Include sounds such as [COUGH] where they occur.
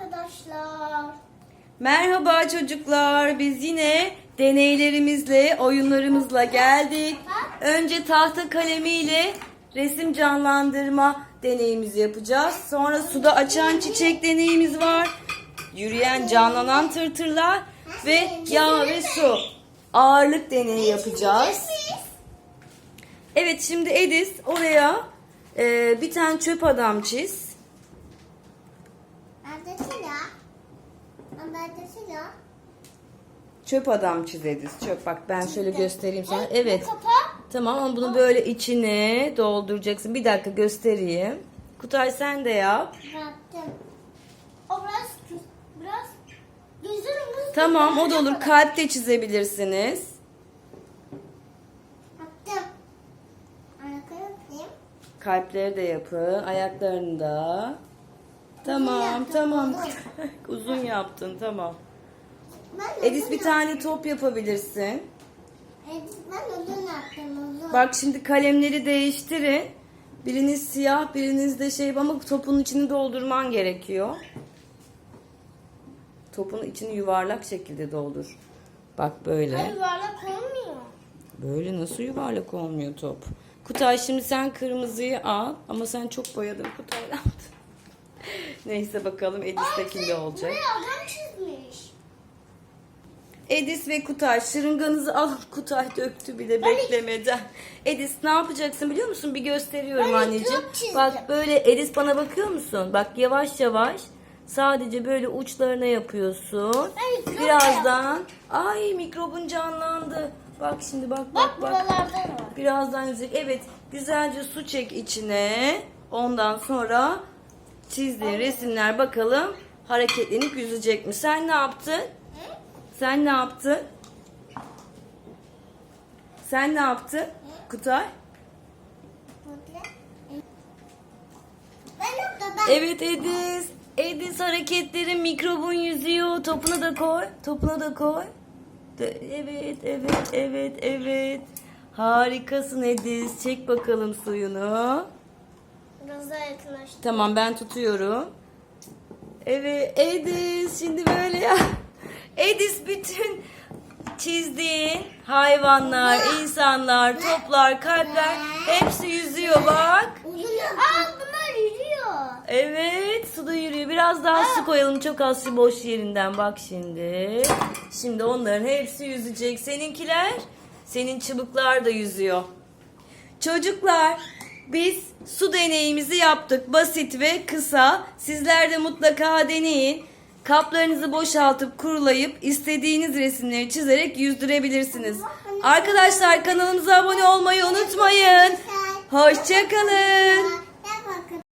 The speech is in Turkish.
arkadaşlar. Merhaba çocuklar. Biz yine deneylerimizle, oyunlarımızla geldik. Önce tahta kalemiyle resim canlandırma deneyimizi yapacağız. Sonra suda açan çiçek deneyimiz var. Yürüyen canlanan tırtırlar ve yağ ve su. Ağırlık deneyi yapacağız. Evet şimdi Edis oraya e, bir tane çöp adam çiz. Çöp adam çiz Edis. Çöp bak ben şöyle göstereyim sana. Evet. Kapa. Tamam ama bunu böyle içine dolduracaksın. Bir dakika göstereyim. Kutay sen de yap. O biraz biraz gözüm Tamam o da olur. Kalp de çizebilirsiniz. Attım. Arkaya yapayım. Kalpleri de yapın. Ayaklarını da. Tamam tamam. [LAUGHS] uzun. Yaptın tamam. Edis bir tane top yapabilirsin. Edis ben uzun yaptım uzun. Bak şimdi kalemleri değiştirin. Biriniz siyah biriniz de şey ama topun içini doldurman gerekiyor. Topun içini yuvarlak şekilde doldur. Bak böyle. Hayır yuvarlak olmuyor. Böyle nasıl yuvarlak olmuyor top? Kutay şimdi sen kırmızıyı al ama sen çok boyadın Kutay'dan. [LAUGHS] [LAUGHS] Neyse bakalım olacak. Buraya adam çizmiş. Edis ve Kutay şırınganızı alın. [LAUGHS] Kutay döktü bile beklemeden. Edis ne yapacaksın biliyor musun? Bir gösteriyorum Ben anneciğim. Bak böyle Edis bana bakıyor musun? Bak yavaş yavaş sadece böyle uçlarına yapıyorsun. Ben Birazdan ay mikrobun canlandı. Bak şimdi bak bak Bak, bak. Birazdan. Evet güzelce su çek içine. Ondan sonra çizdiğin resimler bakalım hareketlenip yüzecek mi? Sen ne yaptın? Sen ne yaptın? Sen ne yaptın? Kutay? Evet Edis. Edis hareketleri mikrobun yüzüyor. Topunu da koy. Topunu da koy. Evet, evet, evet, evet. Harikasın Edis. Çek bakalım suyunu. Biraz daha yakınlaştım. Tamam ben tutuyorum. Evet Edis şimdi böyle ya. [LAUGHS] Edis bütün çizdiğin hayvanlar, insanlar, toplar, kalpler hepsi yüzüyor bak. Aa bunlar yürüyor. Evet suda yürüyor. Biraz daha su koyalım çok az su boş yerinden bak şimdi. Şimdi onların hepsi yüzecek. Seninkiler, senin çubuklar da yüzüyor. Çocuklar biz su deneyimizi yaptık. Basit ve kısa. Sizler de mutlaka deneyin. Kaplarınızı boşaltıp kurulayıp istediğiniz resimleri çizerek yüzdürebilirsiniz. Arkadaşlar kanalımıza abone olmayı unutmayın. Hoşçakalın.